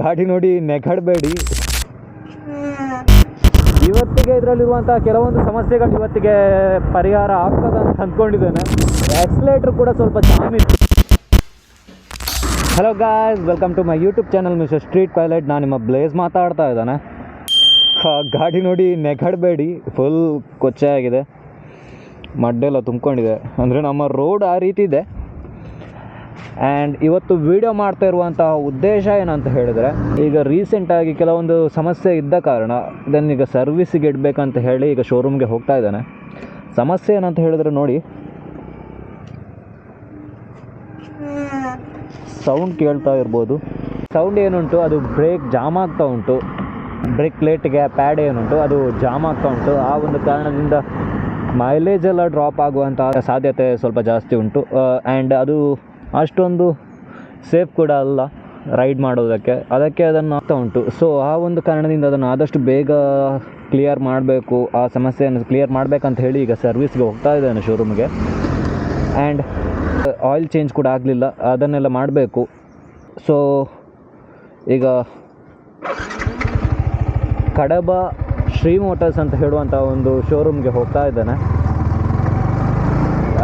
ಗಾಡಿ ನೋಡಿ ನೆಗಡಬೇಡಿ. ಇವತ್ತಿಗೆ ಇದರಲ್ಲಿರುವಂಥ ಕೆಲವೊಂದು ಸಮಸ್ಯೆಗಳು ಇವತ್ತಿಗೆ ಪರಿಹಾರ ಆಗ್ತದೆ ಅಂತ ಅಂದ್ಕೊಂಡಿದ್ದೇನೆ. ಆಕ್ಸಿಲೇಟ್ರ್ ಕೂಡ ಸ್ವಲ್ಪ ಜಾಮ್ ಇತ್ತು. Hello guys welcome to my YouTube channel mister street pilot ನಾನು ನಿಮ್ಮ ಬ್ಲೇಸ್ ಮಾತಾಡ್ತಾ ಇದ್ದಾನೆ. ಗಾಡಿ ನೋಡಿ ನೆಗಡಬೇಡಿ. ಫುಲ್ ಕೊಚ್ಚೆ ಆಗಿದೆ. ಮಡ್ಡೆಲ್ಲ ತುಂಬಿಕೊಂಡಿದೆ. ಅಂದರೆ ನಮ್ಮ ರೋಡ್ ಆ ರೀತಿ ಇದೆ. ಆ್ಯಂಡ್ ಇವತ್ತು ವಿಡಿಯೋ ಮಾಡ್ತಾ ಇರುವಂತಹ ಉದ್ದೇಶ ಏನಂತ ಹೇಳಿದರೆ, ಈಗ ರೀಸೆಂಟಾಗಿ ಕೆಲವೊಂದು ಸಮಸ್ಯೆ ಇದ್ದ ಕಾರಣ ಇದನ್ನೀಗ ಸರ್ವಿಸಿಗೆ ಇಡಬೇಕಂತ ಹೇಳಿ ಈಗ ಶೋರೂಮ್ಗೆ ಹೋಗ್ತಾ ಇದ್ದಾನೆ. ಸಮಸ್ಯೆ ಏನಂತ ಹೇಳಿದ್ರೆ ನೋಡಿ. ಸೌಂಡ್ ಕೇಳ್ತಾ ಇರ್ಬೋದು. ಸೌಂಡ್ ಏನುಂಟು? ಅದು ಬ್ರೇಕ್ ಜಾಮ್ ಆಗ್ತಾ ಉಂಟು. ಬ್ರೇಕ್ ಪ್ಲೇಟ್ಗೆ ಪ್ಯಾಡ್ ಏನುಂಟು? ಅದು ಜಾಮ್ ಆಗ್ತಾ ಉಂಟು. ಆ ಒಂದು ಕಾರಣದಿಂದ ಮೈಲೇಜ್ ಎಲ್ಲ ಡ್ರಾಪ್ ಆಗುವಂತಹ ಸಾಧ್ಯತೆ ಸ್ವಲ್ಪ ಜಾಸ್ತಿ ಉಂಟು. ಆ್ಯಂಡ್ ಅದು ಅಷ್ಟೊಂದು ಸೇಫ್ ಕೂಡ ಅಲ್ಲ ರೈಡ್ ಮಾಡೋದಕ್ಕೆ. ಅದಕ್ಕೆ ಅದನ್ನು ಆಗ್ತಾ ಉಂಟು. ಸೊ ಆ ಒಂದು ಕಾರಣದಿಂದ ಅದನ್ನು ಆದಷ್ಟು ಬೇಗ ಕ್ಲಿಯರ್ ಮಾಡಬೇಕು. ಆ ಸಮಸ್ಯೆಯನ್ನು ಕ್ಲಿಯರ್ ಮಾಡಬೇಕಂತ ಹೇಳಿ ಈಗ ಸರ್ವಿಸ್ಗೆ ಹೋಗ್ತಾ ಇದ್ದಾನೆ ಶೋರೂಮ್ಗೆ ಆ್ಯಂಡ್ ಆಯಿಲ್ ಚೇಂಜ್ ಕೂಡ ಆಗಲಿಲ್ಲ. ಅದನ್ನೆಲ್ಲ ಮಾಡಬೇಕು. ಸೊ ಈಗ ಕಡಬ ಶ್ರೀ ಮೋಟರ್ಸ್ ಅಂತ ಹೇಳುವಂಥ ಒಂದು ಶೋರೂಮ್ಗೆ ಹೋಗ್ತಾ ಇದ್ದಾನೆ.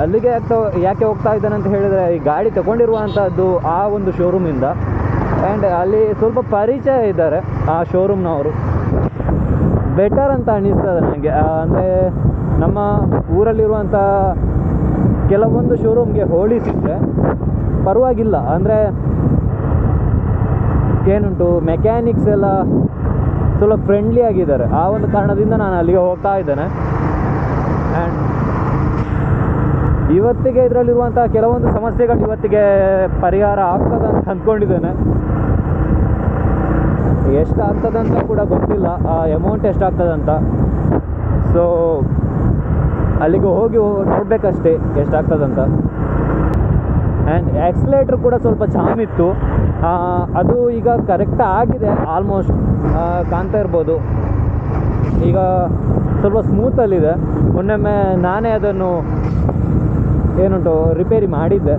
ಅಲ್ಲಿಗೆ ಯಾಕೆ ಯಾಕೆ ಹೋಗ್ತಾ ಇದ್ದಾನೆ ಅಂತ ಹೇಳಿದರೆ, ಈ ಗಾಡಿ ತಗೊಂಡಿರುವಂಥದ್ದು ಆ ಒಂದು ಶೋರೂಮಿಂದ ಆ್ಯಂಡ್ ಅಲ್ಲಿ ಸ್ವಲ್ಪ ಪರಿಚಯ ಇದ್ದಾರೆ ಆ ಶೋರೂಮ್ನವರು ಬೆಟರ್ ಅಂತ ಅನ್ನಿಸ್ತದೆ ನನಗೆ. ಅಂದರೆ ನಮ್ಮ ಊರಲ್ಲಿರುವಂಥ ಕೆಲವೊಂದು ಶೋರೂಮ್ಗೆ ಹೋಲಿಸಿದರೆ ಪರವಾಗಿಲ್ಲ. ಅಂದರೆ ಏನುಂಟು ಮೆಕ್ಯಾನಿಕ್ಸ್ ಎಲ್ಲ ಸ್ವಲ್ಪ ಫ್ರೆಂಡ್ಲಿ ಆಗಿದ್ದಾರೆ. ಆ ಒಂದು ಕಾರಣದಿಂದ ನಾನು ಅಲ್ಲಿಗೆ ಹೋಗ್ತಾ ಇದ್ದೇನೆ. ಆ್ಯಂಡ್ ಇವತ್ತಿಗೆ ಇದರಲ್ಲಿರುವಂಥ ಕೆಲವೊಂದು ಸಮಸ್ಯೆಗಳು ಇವತ್ತಿಗೆ ಪರಿಹಾರ ಆಗ್ತದೆ ಅಂತ ಅಂದ್ಕೊಂಡಿದ್ದೇನೆ ಎಷ್ಟು ಆಗ್ತದಂತ ಕೂಡ ಗೊತ್ತಿಲ್ಲ. ಆ ಅಮೌಂಟ್ ಎಷ್ಟಾಗ್ತದಂತ ಸೊ ಅಲ್ಲಿಗೆ ಹೋಗಿ ನೋಡಬೇಕಷ್ಟೇ ಎಷ್ಟಾಗ್ತದಂತ ಆ್ಯಂಡ್ ಆಕ್ಸಿಲೇಟ್ರ್ ಕೂಡ ಸ್ವಲ್ಪ ಜಾಮ್ ಇತ್ತು. ಅದು ಈಗ ಕರೆಕ್ಟ್ ಆಗಿದೆ ಆಲ್ಮೋಸ್ಟ್ ಕಾಣ್ತಾ ಇರ್ಬೋದು. ಈಗ ಸ್ವಲ್ಪ ಸ್ಮೂತಲ್ಲಿದೆ ಮೊನ್ನೆಮ್ಮೆ ನಾನೇ ಅದನ್ನು ಏನುಂಟು ರಿಪೇರಿ ಮಾಡಿದ್ದೆ.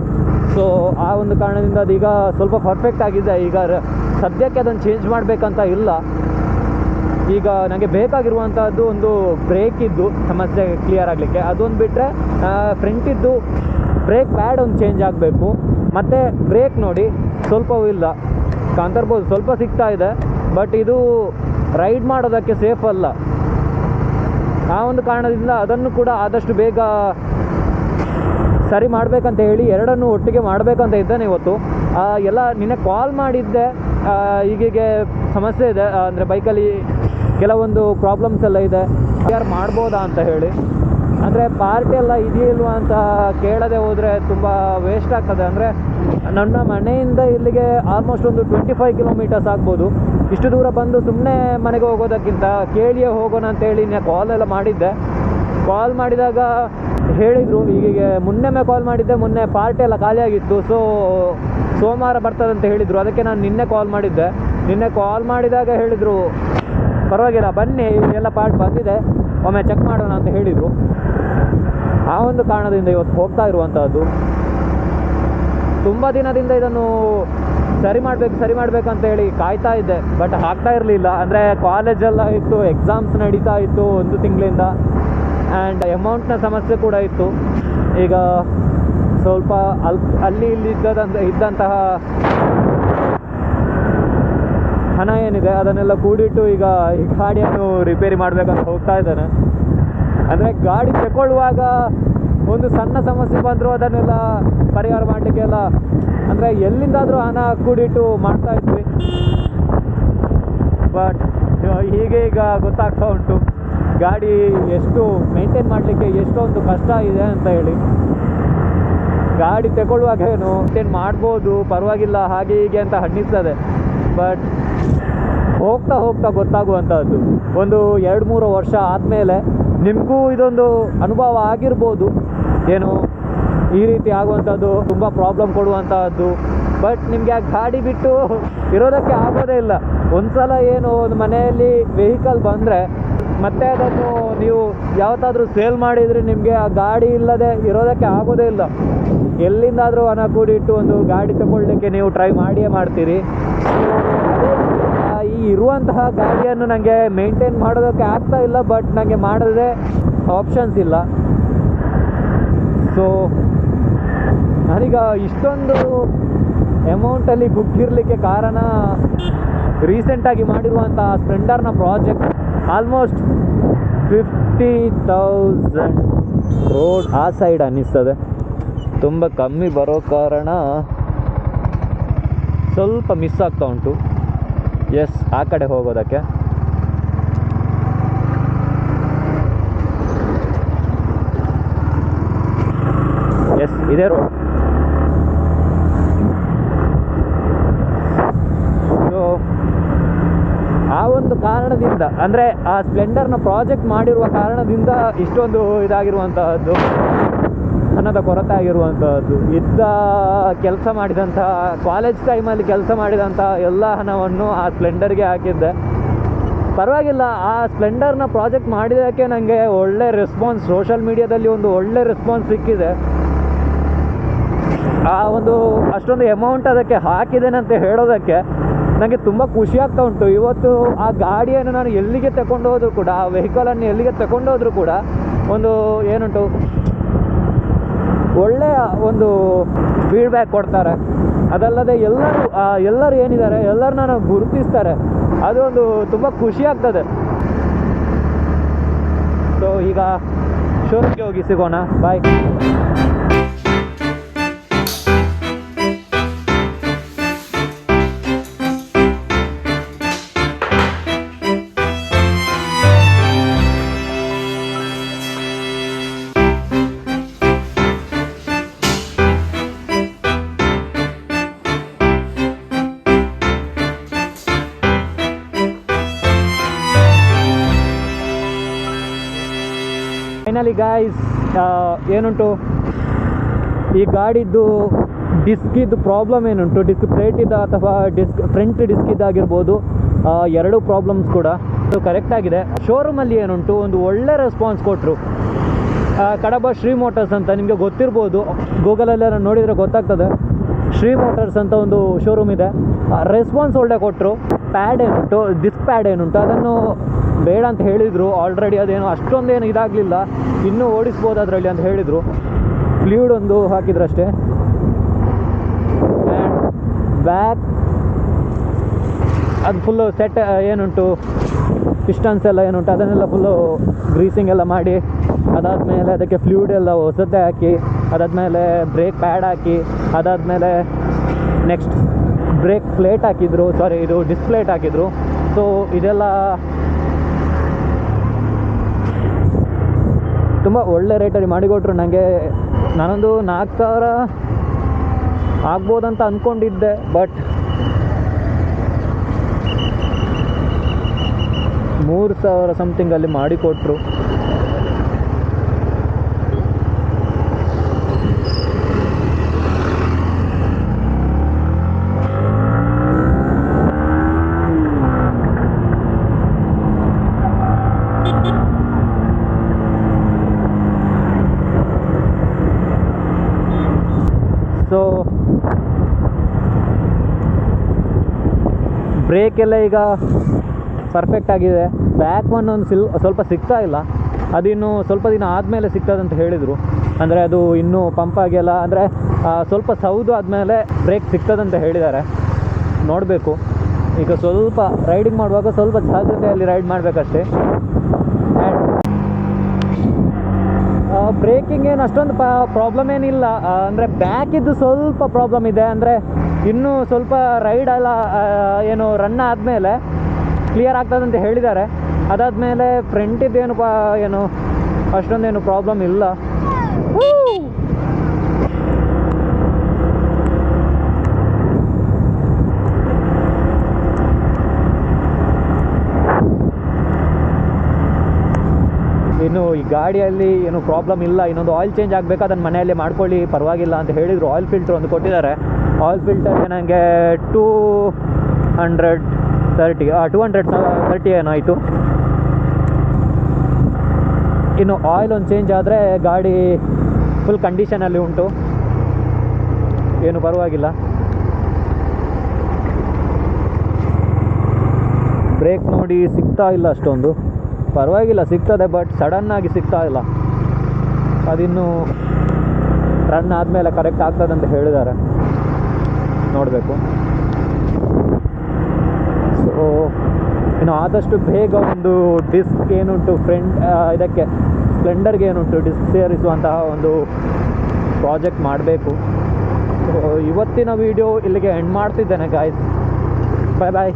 ಸೊ ಆ ಒಂದು ಕಾರಣದಿಂದ ಅದೀಗ ಸ್ವಲ್ಪ ಪರ್ಫೆಕ್ಟ್ ಆಗಿದೆ. ಈಗ ಸದ್ಯಕ್ಕೆ ಅದನ್ನು ಚೇಂಜ್ ಮಾಡಬೇಕಂತ ಇಲ್ಲ. ಈಗ ನನಗೆ ಬೇಕಾಗಿರುವಂಥದ್ದು ಒಂದು ಬ್ರೇಕ್ ಇದ್ದು, ಸಮಸ್ಯೆ ಕ್ಲಿಯರ್ ಆಗಲಿಕ್ಕೆ. ಅದೊಂದು ಬಿಟ್ಟರೆ ಫ್ರಂಟಿದ್ದು ಬ್ರೇಕ್ ಪ್ಯಾಡ್ ಒಂದು ಚೇಂಜ್ ಆಗಬೇಕು. ಮತ್ತು ಬ್ರೇಕ್ ನೋಡಿ, ಸ್ವಲ್ಪವೂ ಇಲ್ಲ. ಕಾಂತರ್ಬೋದು ಸ್ವಲ್ಪ ಸಿಗ್ತಾ ಇದೆ ಬಟ್ ಇದು ರೈಡ್ ಮಾಡೋದಕ್ಕೆ ಸೇಫ್ ಅಲ್ಲ. ಆ ಒಂದು ಕಾರಣದಿಂದ ಅದನ್ನು ಕೂಡ ಆದಷ್ಟು ಬೇಗ ಸರಿ ಮಾಡಬೇಕಂತ ಹೇಳಿ ಎರಡನ್ನು ಒಟ್ಟಿಗೆ ಮಾಡಬೇಕಂತ ಇದ್ದೇನೆ ಇವತ್ತು. ಎಲ್ಲ ನಿನ್ನೆ ಕಾಲ್ ಮಾಡಿದ್ದೆ. ಈಗೀಗೆ ಸಮಸ್ಯೆ ಇದೆ. ಅಂದರೆ ಬೈಕಲ್ಲಿ ಕೆಲವೊಂದು ಪ್ರಾಬ್ಲಮ್ಸ್ ಎಲ್ಲ ಇದೆ. ಯಾರು ಮಾಡ್ಬೋದಾ ಅಂತ ಹೇಳಿ. ಅಂದರೆ ಪಾರ್ಟಿ ಎಲ್ಲ ಇದೆಯಿಲ್ವಾ ಅಂತ ಕೇಳದೆ ಹೋದರೆ ತುಂಬ ವೇಸ್ಟ್ ಆಗ್ತದೆ. ಅಂದರೆ ನನ್ನ ಮನೆಯಿಂದ ಇಲ್ಲಿಗೆ ಆಲ್ಮೋಸ್ಟ್ ಒಂದು ಟ್ವೆಂಟಿ ಫೈವ್ ಕಿಲೋಮೀಟರ್ಸ್ ಆಗ್ಬೋದು. ಇಷ್ಟು ದೂರ ಬಂದು ಸುಮ್ಮನೆ ಮನೆಗೆ ಹೋಗೋದಕ್ಕಿಂತ ಕೇಳಿಯೇ ಹೋಗೋಣ ಅಂತೇಳಿ ಕಾಲ್ ಎಲ್ಲ ಮಾಡಿದ್ದೆ. ಕಾಲ್ ಮಾಡಿದಾಗ ಹೇಳಿದರು ಹೀಗೆ ಮೊನ್ನೆಮ್ಮೆ ಕಾಲ್ ಮಾಡಿದ್ದೆ, ಮೊನ್ನೆ ಪಾರ್ಟಿ ಎಲ್ಲ ಖಾಲಿಯಾಗಿತ್ತು ಸೊ ಸೋಮವಾರ ಬರ್ತದೆ ಅಂತ ಹೇಳಿದರು. ಅದಕ್ಕೆ ನಾನು ನಿನ್ನೆ ಕಾಲ್ ಮಾಡಿದ್ದೆ. ನಿನ್ನೆ ಕಾಲ್ ಮಾಡಿದಾಗ ಹೇಳಿದರು, ಪರವಾಗಿಲ್ಲ, ಬನ್ನಿ ಎಲ್ಲ ಪಾರ್ಟ್ ಬಂದಿದೆ, ಒಮ್ಮೆ ಚೆಕ್ ಮಾಡೋಣ ಅಂತ ಹೇಳಿದರು. ಆ ಒಂದು ಕಾರಣದಿಂದ ಇವತ್ತು ಹೋಗ್ತಾ ಇರುವಂಥದ್ದು ತುಂಬ ದಿನದಿಂದ ಇದನ್ನು ಸರಿ ಮಾಡಬೇಕು ಸರಿ ಮಾಡಬೇಕು ಅಂತ ಹೇಳಿ ಕಾಯ್ತಾ ಇದ್ದೆ. ಬಟ್ ಆಗ್ತಾ ಇರಲಿಲ್ಲ. ಅಂದರೆ ಕಾಲೇಜೆಲ್ಲ ಇತ್ತು ಎಕ್ಸಾಮ್ಸ್ ನಡೀತಾ ಇತ್ತು ಒಂದು ತಿಂಗಳಿಂದ. ಆ್ಯಂಡ್ ಅಮೌಂಟ್ನ ಸಮಸ್ಯೆ ಕೂಡ ಇತ್ತು. ಈಗ ಸ್ವಲ್ಪ ಅಲ್ ಅಲ್ಲಿ ಇಲ್ಲಿ ಇದ್ದದಂತ, ಇದ್ದಂತಹ ಹಣ ಏನಿದೆ, ಅದನ್ನೆಲ್ಲ ಕೂಡಿಟ್ಟು ಈಗ ಈ ಗಾಡಿಯನ್ನು ರಿಪೇರಿ ಮಾಡಬೇಕಂತ ಹೋಗ್ತಾ ಇದ್ದಾನೆ. ಅಂದರೆ ಗಾಡಿ ತಗೊಳ್ಳುವಾಗ ಒಂದು ಸಣ್ಣ ಸಮಸ್ಯೆ ಬಂದರೂ ಅದನ್ನೆಲ್ಲ ಪರಿಹಾರ ಮಾಡಲಿಕ್ಕೆಲ್ಲ, ಅಂದರೆ ಎಲ್ಲಿಂದಾದರೂ ಹಣ ಕೂಡಿಟ್ಟು ಮಾಡ್ತಾ ಇದ್ವಿ. ಬಟ್ ಹೀಗೆ ಈಗ ಗೊತ್ತಾಗ್ತಾ ಉಂಟು. ಗಾಡಿ ಎಷ್ಟು ಮೇಂಟೈನ್ ಮಾಡಲಿಕ್ಕೆ ಎಷ್ಟೊಂದು ಕಷ್ಟ ಇದೆ ಅಂತ ಹೇಳಿ. ಗಾಡಿ ತಗೊಳ್ಳುವಾಗ ಏನು ಮೇಂಟೈನ್ ಮಾಡ್ಬೋದು, ಪರವಾಗಿಲ್ಲ, ಹಾಗೆ ಹೀಗೆ ಅಂತ ಅನ್ನಿಸ್ತದೆ ಬಟ್ ಹೋಗ್ತಾ ಹೋಗ್ತಾ ಗೊತ್ತಾಗುವಂಥದ್ದು ಒಂದು ಎರಡು ಮೂರು ವರ್ಷ ಆದಮೇಲೆ ನಿಮಗೂ ಇದೊಂದು ಅನುಭವ ಆಗಿರ್ಬೋದು. ಏನು, ಈ ರೀತಿ ಆಗುವಂಥದ್ದು ತುಂಬ ಪ್ರಾಬ್ಲಮ್ ಕೊಡುವಂಥದ್ದು ಬಟ್ ನಿಮಗೆ ಆ ಗಾಡಿ ಬಿಟ್ಟು ಇರೋದಕ್ಕೆ ಆಗೋದೇ ಇಲ್ಲ. ಒಂದು ಸಲ ಏನು ಒಂದು ಮನೆಯಲ್ಲಿ ವೆಹಿಕಲ್ ಬಂದರೆ ಮತ್ತೆ ಅದನ್ನು ನೀವು ಯಾವತ್ತಾದರೂ ಸೇಲ್ ಮಾಡಿದರೆ ನಿಮಗೆ ಆ ಗಾಡಿ ಇಲ್ಲದೆ ಇರೋದಕ್ಕೆ ಆಗೋದೇ ಇಲ್ಲ. ಎಲ್ಲಿಂದಾದರೂ ಹಣ ಕೂಡಿಟ್ಟು ಒಂದು ಗಾಡಿ ತಗೊಳ್ಳಿಕ್ಕೆ ನೀವು ಟ್ರೈ ಮಾಡಿಯೇ ಮಾಡ್ತೀರಿ. ಈ ಇರುವಂತಹ ಗಾಡಿಯನ್ನು ನನಗೆ ಮೇಂಟೈನ್ ಮಾಡೋದಕ್ಕೆ ಆಗ್ತಾ ಇಲ್ಲ ಬಟ್ ನನಗೆ ಮಾಡಿದ್ರೆ ಆಪ್ಷನ್ಸ್ ಇಲ್ಲ. ಸೊ ನನೀಗ ಇಷ್ಟೊಂದು ಅಮೌಂಟಲ್ಲಿ ಗುಟ್ಟಿರಲಿಕ್ಕೆ ಕಾರಣ ರೀಸೆಂಟಾಗಿ ಮಾಡಿರುವಂಥ ಸ್ಪ್ಲೆಂಡರ್ನ project almost fifty thousand road ಆ ಸೈಡ್ ಅನ್ನಿಸ್ತದೆ. ತುಂಬ ಕಮ್ಮಿ ಬರೋ ಕಾರಣ ಸ್ವಲ್ಪ ಮಿಸ್ ಆಗ್ತಾ ಉಂಟು. ಎಸ್ ಆ ಕಡೆ ಹೋಗೋದಕ್ಕೆ. ಎಸ್ ಇದೇ ರೋಡ್ ಸೊ ಆ ಒಂದು ಕಾರಣದಿಂದ, ಅಂದರೆ ಆ ಸ್ಪ್ಲೆಂಡರ್ನ ಪ್ರಾಜೆಕ್ಟ್ ಮಾಡಿರುವ ಕಾರಣದಿಂದ ಇಷ್ಟೊಂದು ಇದಾಗಿರುವಂತಹದ್ದು, ಹಣದ ಕೊರತೆ ಆಗಿರುವಂತಹದ್ದು ಇದ್ದ ಕೆಲಸ ಮಾಡಿದಂತಹ ಕಾಲೇಜ್ ಟೈಮಲ್ಲಿ ಕೆಲಸ ಮಾಡಿದಂಥ ಎಲ್ಲ ಹಣವನ್ನು ಆ ಸ್ಪ್ಲೆಂಡರ್ಗೆ ಹಾಕಿದ್ದೆ. ಪರವಾಗಿಲ್ಲ, ಆ ಸ್ಪ್ಲೆಂಡರ್ನ ಪ್ರಾಜೆಕ್ಟ್ ಮಾಡಿದ್ದಕ್ಕೆ ನನಗೆ ಒಳ್ಳೆ ರೆಸ್ಪಾನ್ಸ್ ಸೋಷಲ್ ಮೀಡಿಯಾದಲ್ಲಿ ಒಂದು ಒಳ್ಳೆ ರೆಸ್ಪಾನ್ಸ್ ಸಿಕ್ಕಿದೆ. ಆ ಒಂದು, ಅಷ್ಟೊಂದು ಅಮೌಂಟ್ ಅದಕ್ಕೆ ಹಾಕಿದ್ದೇನೆ ಅಂತ ಹೇಳೋದಕ್ಕೆ ನನಗೆ ತುಂಬ ಖುಷಿ ಆಗ್ತಾ ಉಂಟು. ಇವತ್ತು ಆ ಗಾಡಿಯನ್ನು ನಾನು ಎಲ್ಲಿಗೆ ತಗೊಂಡು ಹೋದ್ರು ಕೂಡ, ಆ ವೆಹಿಕಲನ್ನು ಎಲ್ಲಿಗೆ ತಗೊಂಡು ಹೋದ್ರು ಕೂಡ ಒಂದು ಏನುಂಟು, ಒಳ್ಳೆಯ ಒಂದು ಫೀಡ್ಬ್ಯಾಕ್ ಕೊಡ್ತಾರೆ. ಅದಲ್ಲದೆ ಎಲ್ಲರೂ ಎಲ್ಲರೂ ಏನಿದ್ದಾರೆ ಎಲ್ಲರೂ ನಾನು ಗುರುತಿಸ್ತಾರೆ. ಅದು ಒಂದು ತುಂಬ ಖುಷಿ ಆಗ್ತದೆ. ಸೊ ಈಗ ಶೋರೂಮ್ಗೆ ಹೋಗಿ ಸಿಗೋಣ. ಬಾಯ್ ಫೈನಲಿ ಗಾಯ್ಸ್ ಏನುಂಟು? ಈ ಗಾಡಿದ್ದು ಡಿಸ್ಕಿದ್ದು ಪ್ರಾಬ್ಲಮ್ ಏನುಂಟು? ಡಿಸ್ಕ್ ಪ್ಲೇಟಿದ್ದು ಅಥವಾ ಡಿಸ್ಕ್ ಫ್ರಂಟ್ ಡಿಸ್ಕ್ ಇದ್ದಾಗಿರ್ಬೋದು ಎರಡು ಪ್ರಾಬ್ಲಮ್ಸ್ ಕೂಡ. ಅದು ಕರೆಕ್ಟಾಗಿದೆ ಶೋರೂಮಲ್ಲಿ ಏನುಂಟು? ಒಂದು ಒಳ್ಳೆ ರೆಸ್ಪಾನ್ಸ್ ಕೊಟ್ಟರು ಕಡಬ ಶ್ರೀ ಮೋಟರ್ಸ್ ಅಂತ ನಿಮಗೆ ಗೊತ್ತಿರ್ಬೋದು. ಗೂಗಲಲ್ಲೆಲ್ಲ ನೋಡಿದರೆ ಗೊತ್ತಾಗ್ತದೆ. ಶ್ರೀ ಮೋಟರ್ಸ್ ಅಂತ ಒಂದು ಶೋರೂಮ್ ಇದೆ. ರೆಸ್ಪಾನ್ಸ್ ಒಳ್ಳೆ ಕೊಟ್ಟರು ಪ್ಯಾಡ್ ಏನುಂಟು? ಡಿಸ್ಕ್ ಪ್ಯಾಡ್ ಏನುಂಟು? ಅದನ್ನು ಬೇಡ ಅಂತ ಹೇಳಿದರು. ಆಲ್ರೆಡಿ ಅದೇನು ಅಷ್ಟೊಂದೇನು ಇದಾಗಲಿಲ್ಲ. ಇನ್ನೂ ಓಡಿಸ್ಬೋದು ಅದರಲ್ಲಿ ಅಂತ ಹೇಳಿದರು. ಫ್ಲೂಡ್ ಒಂದು ಹಾಕಿದ್ರಷ್ಟೇ. ಬ್ಯಾಕ್ ಅದು ಫುಲ್ಲು ಸೆಟ್ ಏನುಂಟು? ಪಿಸ್ಟನ್ಸ್ ಎಲ್ಲ ಏನುಂಟು? ಅದನ್ನೆಲ್ಲ ಫುಲ್ಲು ಗ್ರೀಸಿಂಗ್ ಎಲ್ಲ ಮಾಡಿ, ಅದಾದಮೇಲೆ ಅದಕ್ಕೆ ಫ್ಲೂಯಿಡ್ ಎಲ್ಲ ಹೊಸದೇ ಹಾಕಿ, ಅದಾದಮೇಲೆ ಬ್ರೇಕ್ ಪ್ಯಾಡ್ ಹಾಕಿ, ಅದಾದಮೇಲೆ ನೆಕ್ಸ್ಟ್ ಬ್ರೇಕ್ ಪ್ಲೇಟ್ ಹಾಕಿದ್ರು. ಸಾರಿ ಇದು ಡಿಸ್ಪ್ಲೇಟ್ ಹಾಕಿದ್ರು. ಸೊ ಇದೆಲ್ಲ ತುಂಬ ಒಳ್ಳೆ ರೇಟಲ್ಲಿ ಮಾಡಿಕೊಟ್ರು. ನನಗೆ ನಾನೊಂದು ನಾಲ್ಕು ಸಾವಿರ ಆಗ್ಬೋದಂತ ಅಂದ್ಕೊಂಡಿದ್ದೆ ಬಟ್ ಮೂರು ಸಾವಿರ ಸಮಥಿಂಗಲ್ಲಿ ಮಾಡಿಕೊಟ್ರು. ಸೊ ಬ್ರೇಕ್ ಎಲ್ಲ ಈಗ ಪರ್ಫೆಕ್ಟ್ ಆಗಿದೆ. ಬ್ಯಾಕ್ ಒನ್ ಒಂದು ಸಿಲ್, ಸ್ವಲ್ಪ ಸಿಗ್ತಾ ಇಲ್ಲ. ಅದಿನ್ನು ಸ್ವಲ್ಪ ದಿನ ಆದಮೇಲೆ ಸಿಗ್ತದಂತ ಹೇಳಿದರು. ಅಂದರೆ ಅದು ಇನ್ನೂ ಪಂಪ್ ಆಗಿಲ್ಲ. ಅಂದರೆ ಸ್ವಲ್ಪ ಸೌದು ಆದಮೇಲೆ ಬ್ರೇಕ್ ಸಿಗ್ತದಂತ ಹೇಳಿದ್ದಾರೆ. ನೋಡಬೇಕು. ಈಗ ಸ್ವಲ್ಪ ರೈಡಿಂಗ್ ಮಾಡುವಾಗ ಸ್ವಲ್ಪ ಜಾಗ್ರತೆಯಲ್ಲಿ ರೈಡ್ ಮಾಡಬೇಕಷ್ಟೇ. ಬ್ರೇಕಿಂಗ್ ಏನು ಅಷ್ಟೊಂದು ಪ್ರಾಬ್ಲಮ್ ಏನಿಲ್ಲ. ಅಂದರೆ ಬ್ಯಾಕಿದ್ದು ಸ್ವಲ್ಪ ಪ್ರಾಬ್ಲಮ್ ಇದೆ. ಅಂದರೆ ಇನ್ನೂ ಸ್ವಲ್ಪ ರೈಡ್ ಎಲ್ಲ ಏನು ರನ್ ಆದಮೇಲೆ ಕ್ಲಿಯರ್ ಆಗ್ತದೆ ಆಗ್ತದಂತ ಹೇಳಿದ್ದಾರೆ. ಅದಾದಮೇಲೆ ಫ್ರಂಟಿದ್ದೇನು ಪಾ ಏನು ಅಷ್ಟೊಂದೇನು ಪ್ರಾಬ್ಲಮ್ ಇಲ್ಲ. ಇನ್ನು ಈ ಗಾಡಿಯಲ್ಲಿ ಏನು ಪ್ರಾಬ್ಲಮ್ ಇಲ್ಲ, ಇನ್ನೊಂದು ಆಯಿಲ್ ಚೇಂಜ್ ಆಗಬೇಕು ಅದನ್ನು ಮನೆಯಲ್ಲೇ ಮಾಡ್ಕೊಳ್ಳಿ, ಪರವಾಗಿಲ್ಲ ಅಂತ ಹೇಳಿದರು. ಆಯಿಲ್ ಫಿಲ್ಟ್ರ್ ಒಂದು ಕೊಟ್ಟಿದ್ದಾರೆ. ಆಯಿಲ್ ಫಿಲ್ಟರ್ ನನಗೆ two hundred thirty two hundred thirty ಏನಾಯಿತು ಇನ್ನು ಆಯಿಲ್ ಒಂದು ಚೇಂಜ್ ಆದರೆ ಗಾಡಿ ಫುಲ್ ಕಂಡೀಷನಲ್ಲಿ ಉಂಟು. ಏನು ಪರವಾಗಿಲ್ಲ. ಬ್ರೇಕ್ ನೋಡಿ ಸಿಗ್ತಾ ಇಲ್ಲ ಅಷ್ಟೊಂದು. ಪರವಾಗಿಲ್ಲ, ಸಿಗ್ತದೆ ಬಟ್ ಸಡನ್ನಾಗಿ ಸಿಗ್ತಾ ಇಲ್ಲ. ಅದಿನ್ನು ರನ್ ಆದಮೇಲೆ ಕರೆಕ್ಟ್ ಆಗ್ತದೆ ಅಂತ ಹೇಳಿದ್ದಾರೆ. ನೋಡಬೇಕು. ಸೊ ಇನ್ನು ಆದಷ್ಟು ಬೇಗ ಒಂದು ಡಿಸ್ಕ್ ಏನುಂಟು ಫ್ರೆಂಡ್ ಇದಕ್ಕೆ ಸ್ಪ್ಲೆಂಡರ್ಗೆ ಏನುಂಟು ಡಿಸ್ಕ್ ಸೇರಿಸುವಂತಹ ಒಂದು ಪ್ರಾಜೆಕ್ಟ್ ಮಾಡಬೇಕು. ಸೊ ಇವತ್ತಿನ ವಿಡಿಯೋ ಇಲ್ಲಿಗೆ ಎಂಡ್ ಮಾಡ್ತಿದ್ದೇನೆ ಗಾಯ್ಸ್ ಬಾಯ್ ಬಾಯ್